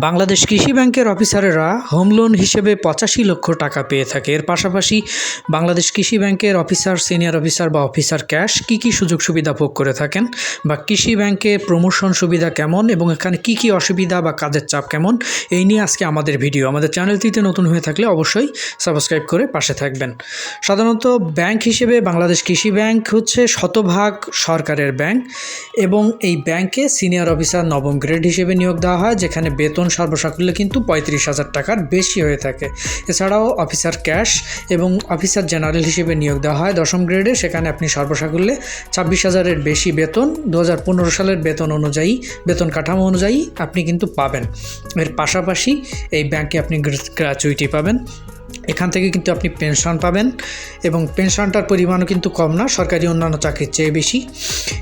বাংলাদেশ কৃষি ব্যাংকের অফিসারেরা home loan হিসেবে পঁচাশি লক্ষ টাকা পেয়ে থাকে। এর পাশাপাশি বাংলাদেশ কৃষি ব্যাংকের অফিসার, সিনিয়র অফিসার বা অফিসার ক্যাশ কী কী সুযোগ সুবিধা ভোগ করে থাকেন বা কৃষি ব্যাংকে প্রমোশন সুবিধা কেমন এবং এখানে কী কী অসুবিধা বা কাজের চাপ কেমন এই নিয়ে আজকে আমাদের ভিডিও। আমাদের চ্যানেলটিতে নতুন হয়ে থাকলে অবশ্যই সাবস্ক্রাইব করে পাশে থাকবেন। সাধারণত ব্যাংক হিসেবে বাংলাদেশ কৃষি ব্যাংক হচ্ছে শতভাগ সরকারের ব্যাংক এবং এই ব্যাংকে সিনিয়র অফিসার নবম গ্রেড হিসেবে নিয়োগ দেওয়া হয়, যেখানে বেতন সর্বসাকুল্যে কিন্তু পঁয়ত্রিশ হাজার টাকার বেশি হয়ে থাকে। এছাড়াও অফিসার ক্যাশ এবং অফিসার জেনারেল হিসেবে নিয়োগ দেওয়া হয় দশম গ্রেডে। সেখানে আপনি সর্বসাকুল্যে ছাব্বিশ হাজারের বেশি বেতন দু হাজার পনেরো সালের বেতন অনুযায়ী, বেতন কাঠামো অনুযায়ী আপনি কিন্তু পাবেন। এর পাশাপাশি এই ব্যাংকে আপনি গ্র্যাচুইটি পাবেন। এখান থেকে কিন্তু আপনি পেনশন পাবেন এবং পেনশনটার পরিমাণও কিন্তু কম না, সরকারি অন্যান্য চাকরির চেয়ে বেশি।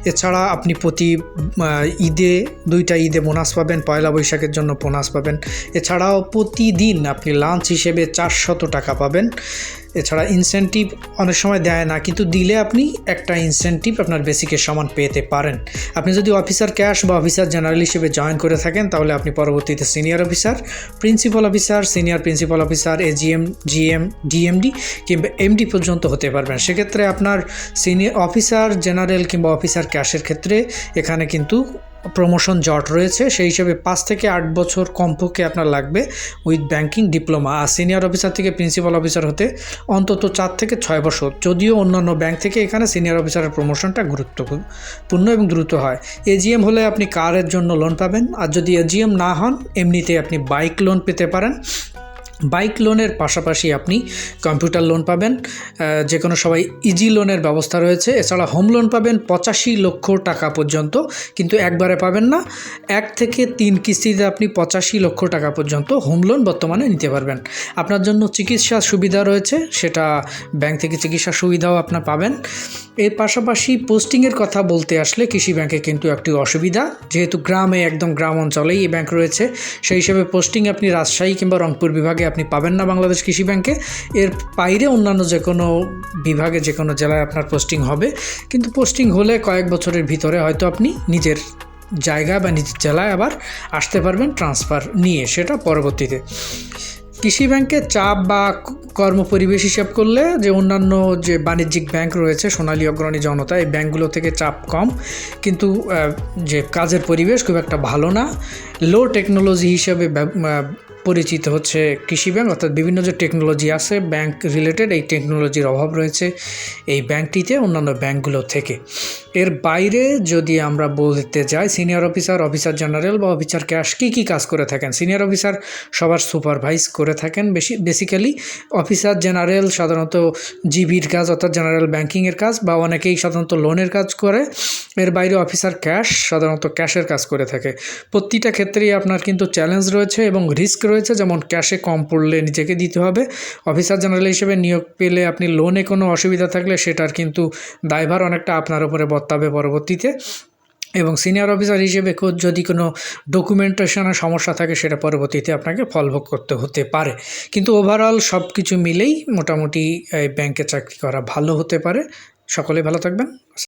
এছাড়া আপনি প্রতি ঈদে, দুইটা ঈদে বোনাস পাবেন, পয়লা বৈশাখের জন্য বোনাস পাবেন। এছাড়াও প্রতিদিন আপনি লাঞ্চ হিসেবে চারশত টাকা পাবেন। এছাড়া ইনসেন্টিভ অনেক সময় দেয় না, কিন্তু দিলে আপনি একটা ইনসেন্টিভ আপনার বেসিকের সমান পেতে পারেন। আপনি যদি অফিসার ক্যাশ বা অফিসার জেনারেল হিসেবে জয়েন করে থাকেন, তাহলে আপনি পরবর্তীতে senior officer principal officer senior principal officer AGM GM DMD কিংবা এমডি পর্যন্ত হতে পারবেন। সেক্ষেত্রে আপনার সিনিয়র অফিসার জেনারেল কিংবা অফিসার ক্যাশের ক্ষেত্রে এখানে কিন্তু প্রমোশন জট রয়েছে, সেই হিসেবে পাঁচ থেকে আট বছর কমপক্ষে আপনার লাগবে উইথ ব্যাংকিং ডিপ্লোমা আর সিনিয়র অফিসার থেকে প্রিন্সিপাল অফিসার হতে অন্তত চার থেকে ছয় বছর, যদিও অন্যান্য ব্যাংক থেকে এখানে সিনিয়র অফিসারের প্রমোশনটা গুরুত্বপূর্ণ এবং দ্রুত হয়। এজিএম হলে আপনি কারের জন্য লোন পাবেন, আর যদি এজিএম না হন এমনিতে আপনি বাইক লোন পেতে পারেন। বাইক লোনের পাশাপাশি আপনি কম্পিউটার লোন পাবেন যে কোনো সবাই ইজি লোনের ব্যবস্থা রয়েছে। এছাড়া হোম লোন পাবেন পঁচাশি লক্ষ টাকা পর্যন্ত, কিন্তু একবারে পাবেন না। এক থেকে তিন কিস্তিতে আপনি পঁচাশি লক্ষ টাকা পর্যন্ত হোম লোন বর্তমানে নিতে পারবেন। আপনার জন্য চিকিৎসা সুবিধা রয়েছে, সেটা ব্যাংক থেকে চিকিৎসা সুবিধাও আপনার পাবেন। এর পাশাপাশি পোস্টিংয়ের কথা বলতে আসলে কৃষি ব্যাংকে কিন্তু একটি অসুবিধা, যেহেতু গ্রামে একদম গ্রাম অঞ্চলেই এই ব্যাংক রয়েছে। সেই হিসেবে পোস্টিং আপনি রাজশাহী কিংবা রংপুর বিভাগে আপনি পাবেন না বাংলাদেশ কৃষি ব্যাংকে। এর বাইরে অন্যান্য যে কোনো বিভাগে, যে কোনো জেলায় আপনার পোস্টিং হবে। কিন্তু পোস্টিং হলে কয়েক বছরের ভিতরে হয়তো আপনি নিজের জায়গায় বা নিজের জেলায় আবার আসতে পারবেন, ট্রান্সফার নিয়ে। সেটা পরবর্তীতে। কৃষি ব্যাংকে চাপ বা কর্মপরিবেশ হিসাব করলে যে অন্যান্য যে বাণিজ্যিক ব্যাংক রয়েছে, সোনালী অগ্রণী জনতা, এই ব্যাংকগুলো থেকে চাপ কম। কিন্তু যে কাজের পরিবেশ খুব একটা ভালো না। লো টেকনোলজি হিসাবে পরিচিত হচ্ছে কৃষি ব্যাংক, অর্থাৎ বিভিন্ন যে টেকনোলজি আছে ব্যাংক রিলেটেড এই টেকনোলজির অভাব রয়েছে এই ব্যাংকটিতে অন্যান্য ব্যাংকগুলো থেকে। এর বাইরে যদি আমরা বলতে যাই সিনিয়র অফিসার অফিসার জেনারেল বা অফিসার ক্যাশ কী কী কাজ করে থাকেন? সিনিয়র অফিসার সবার সুপারভাইজ করে থাকেন বেশি বেসিক্যালি অফিসার জেনারেল সাধারণত জিবির কাজ অর্থাৎ জেনারেল ব্যাংকিংয়ের কাজ বা অনেকেই সাধারণত লোনের কাজ করে। এর বাইরে অফিসার ক্যাশ সাধারণত ক্যাশের কাজ করে থাকে। প্রতিটা ক্ষেত্রেই আপনার কিন্তু চ্যালেঞ্জ রয়েছে এবং রিস্ক রয়েছে, যেমন ক্যাশে কম পড়লে নিজেকে দিতে হবে। অফিসার জেনারেল হিসেবে নিয়োগ পেলে আপনি লোনে কোনো অসুবিধা থাকলে সেটার কিন্তু দায়ভার অনেকটা আপনার উপরে বর্তাবে পরবর্তীতে এবং সিনিয়র অফিসার হিসেবে যদি কোনো ডকুমেন্টেশনের সমস্যা থাকে, সেটা পরবর্তীতে আপনাকে ফলভোগ করতে হতে পারে। কিন্তু ওভারঅল সব কিছু মিলেই মোটামুটি ব্যাংকে চাকরি করা ভালো হতে পারে। সকলে ভালো থাকবেন।